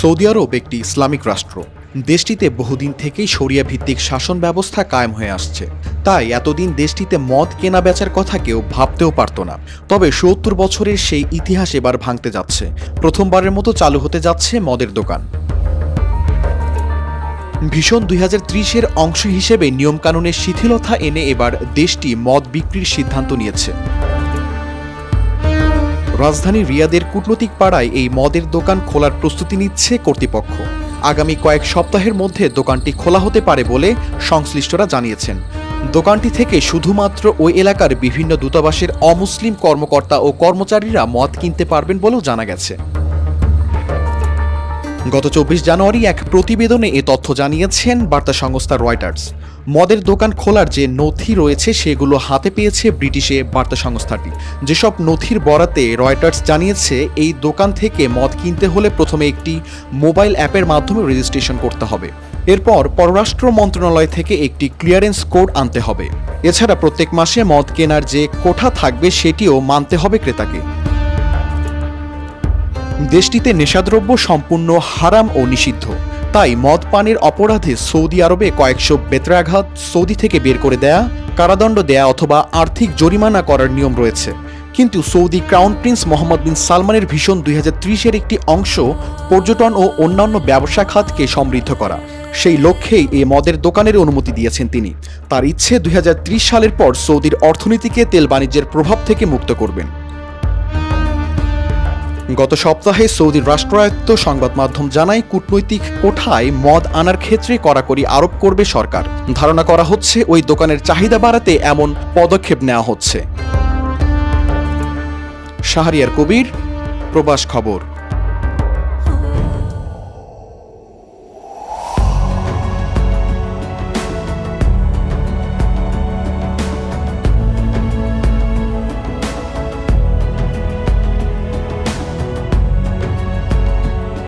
Saudi আরব একটি Islamic রাষ্ট্র। দেশটিতে বহুদিন থেকেই শরিয়া ভিত্তিক শাসন ব্যবস্থা কায়েম হয়ে আসছে। তাই এতদিন দেশটিতে মদ কেনা বেচার কথা কেউ ভাবতেও পারত না। তবে সত্তর বছরের সেই ইতিহাস এবার ভাঙতে যাচ্ছে। প্রথমবারের মতো চালু হতে যাচ্ছে মদের দোকান। ভীষণ দুই ত্রিশের অংশ হিসেবে নিয়মকানুনের শিথিলতা এনে এবার দেশটি মদ বিক্রির সিদ্ধান্ত নিয়েছে। রাজধানী রিয়াদের কূটনৈতিক পাড়ায় এই মদের দোকান খোলার প্রস্তুতি নিচ্ছে কর্তৃপক্ষ। আগামী কয়েক সপ্তাহের মধ্যে দোকানটি খোলা হতে পারে বলে সংশ্লিষ্টরা জানিয়েছেন। দোকানটি থেকে শুধুমাত্র ওই এলাকার বিভিন্ন দূতাবাসের অমুসলিম কর্মকর্তা ও কর্মচারীরা মদ কিনতে পারবেন বলেও জানা গেছে। গত চব্বিশ জানুয়ারি এক প্রতিবেদনে এ তথ্য জানিয়েছেন বার্তা সংস্থা রয়টার্স। মদের দোকান খোলার যে নথি রয়েছে, সেগুলো হাতে পেয়েছে ব্রিটিশে বার্তা সংস্থাটি। যেসব নথির বরাতে রয়টার্স জানিয়েছে, এই দোকান থেকে মদ কিনতে হলে প্রথমে একটি মোবাইল অ্যাপের মাধ্যমে রেজিস্ট্রেশন করতে হবে। এরপর পররাষ্ট্র মন্ত্রণালয় থেকে একটি ক্লিয়ারেন্স কোড আনতে হবে। এছাড়া প্রত্যেক মাসে মদ কেনার যে কোঠা থাকবে, সেটিও মানতে হবে ক্রেতাকে। দেশটিতে নেশাদ্রব্য সম্পূর্ণ হারাম ও নিষিদ্ধ। তাই মদ পানের অপরাধে সৌদি আরবে কয়েকশো বেত্রাঘাত সৌদি থেকে বের করে দেয়া, কারাদণ্ড দেয়া অথবা আর্থিক জরিমানা করার নিয়ম রয়েছে। কিন্তু Saudi crown prince Mohammed bin সালমানের ভীষণ দুই হাজার একটি অংশ পর্যটন ও অন্যান্য ব্যবসা খাতকে সমৃদ্ধ করা। সেই লক্ষ্যেই এ মদের দোকানের অনুমতি দিয়েছেন তিনি। তার ইচ্ছে দুই হাজার ত্রিশ সালের পর সৌদির অর্থনীতিকে তেল বাণিজ্যের প্রভাব থেকে মুক্ত করবেন। গত সপ্তাহে সৌদির রাষ্ট্রায়ত্ত সংবাদ মাধ্যম জানায়, কূটনৈতিক কোঠায় মদ আনার ক্ষেত্রে কড়াকড়ি আরোপ করবে সরকার। ধারণা করা হচ্ছে, ওই দোকানের চাহিদা বাড়াতে এমন পদক্ষেপ নেওয়া হচ্ছে। শাহরিয়ার কবির, প্রবাস খবর।